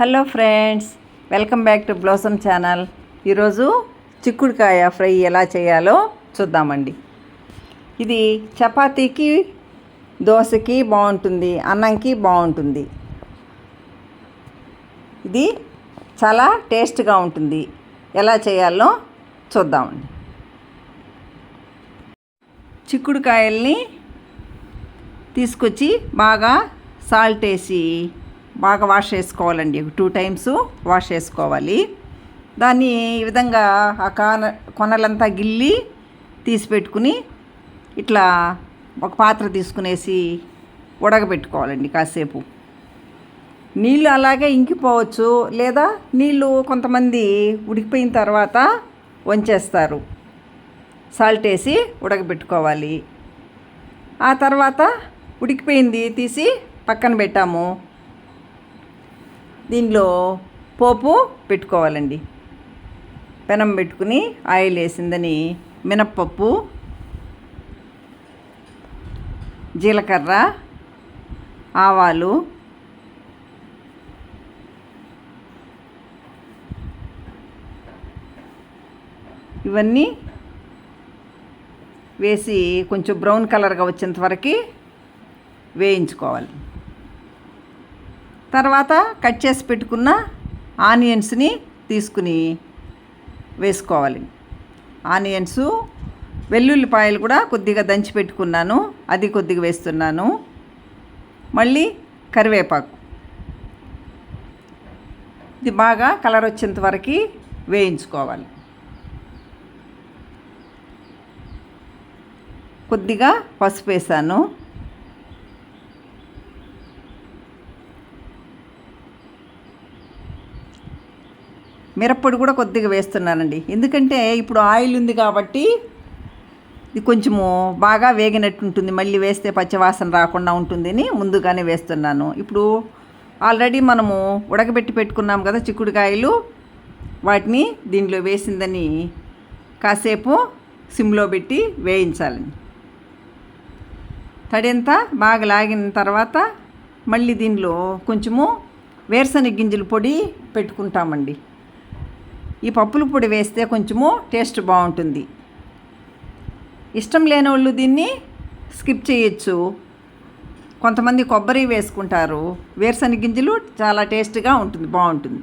Hello friends welcome back to blossom channel. ఈరోజు చిక్కుడుకాయ fry ఎలా చేయాలో చూద్దామండి. ఇది చపాతీకి దోశకి బాగుంటుంది అన్నంకి బాగుంటుంది. ఇది చాలా టేస్ట్గా ఉంటుంది. ఎలా చేయాలో చూద్దామండి. చిక్కుడుకాయల్ని తీసుకొచ్చి బాగా సాల్ట్ వేసి బాగా వాష్ చేసుకోవాలండి. టూ టైమ్స్ వాష్ చేసుకోవాలి. దాన్ని ఈ విధంగా ఆ కాన కొనలంతా గిల్లి తీసి పెట్టుకుని ఇట్లా ఒక పాత్ర తీసుకునేసి ఉడకబెట్టుకోవాలండి కాసేపు. నీళ్ళు అలాగే ఇంకిపోవచ్చు. లేదా నీళ్ళు కొంతమంది ఉడికిపోయిన తర్వాత వంచేస్తారు. సాల్ట్ వేసి ఉడకబెట్టుకోవాలి. ఆ తర్వాత ఉడికిపోయింది తీసి పక్కన పెట్టాము. దీనిలో పోపు పెట్టుకోవాలండి. పెనం పెట్టుకుని ఆయిల్ వేసిందని మినప్పప్పు జీలకర్ర ఆవాలు ఇవన్నీ వేసి కొంచెం బ్రౌన్ కలర్గా వచ్చేంత వరకు వేయించుకోవాలి. తర్వాత కట్ చేసి పెట్టుకున్న ఆనియన్స్ని తీసుకుని వేసుకోవాలి. ఆనియన్స్ వెల్లుల్లిపాయలు కూడా కొద్దిగా దంచి పెట్టుకున్నాను. అది కొద్దిగా వేస్తున్నాను. మళ్ళీ కరివేపాకు. ఇది బాగా కలర్ వచ్చేంత వరకు వేయించుకోవాలి. కొద్దిగా పసుపు వేసాను. మిరప్పొడి కూడా కొద్దిగా వేస్తున్నానండి. ఎందుకంటే ఇప్పుడు ఆయిల్ ఉంది కాబట్టి ఇది కొంచెము బాగా వేగినట్టు ఉంటుంది మళ్ళీ వేస్తే పచ్చివాసన రాకుండా ఉంటుందని ముందుగానే వేస్తున్నాను. ఇప్పుడు ఆల్రెడీ మనము ఉడకబెట్టి పెట్టుకున్నాం కదా చిక్కుడుకాయలు. వాటిని దీనిలో వేసిందని కాసేపు సిమ్లో పెట్టి వేయించాలండి. తడింత బాగా లాగిన తర్వాత మళ్ళీ దీనిలో కొంచెము వేరుశనగ గింజల పొడి పెట్టుకుంటామండి. ఈ పప్పుల పొడి వేస్తే కొంచెము టేస్ట్ బాగుంటుంది. ఇష్టం లేని వాళ్ళు దీన్ని స్కిప్ చేయొచ్చు. కొంతమంది కొబ్బరి వేసుకుంటారు. వేరుశనగ గింజలు చాలా టేస్ట్గా ఉంటుంది బాగుంటుంది.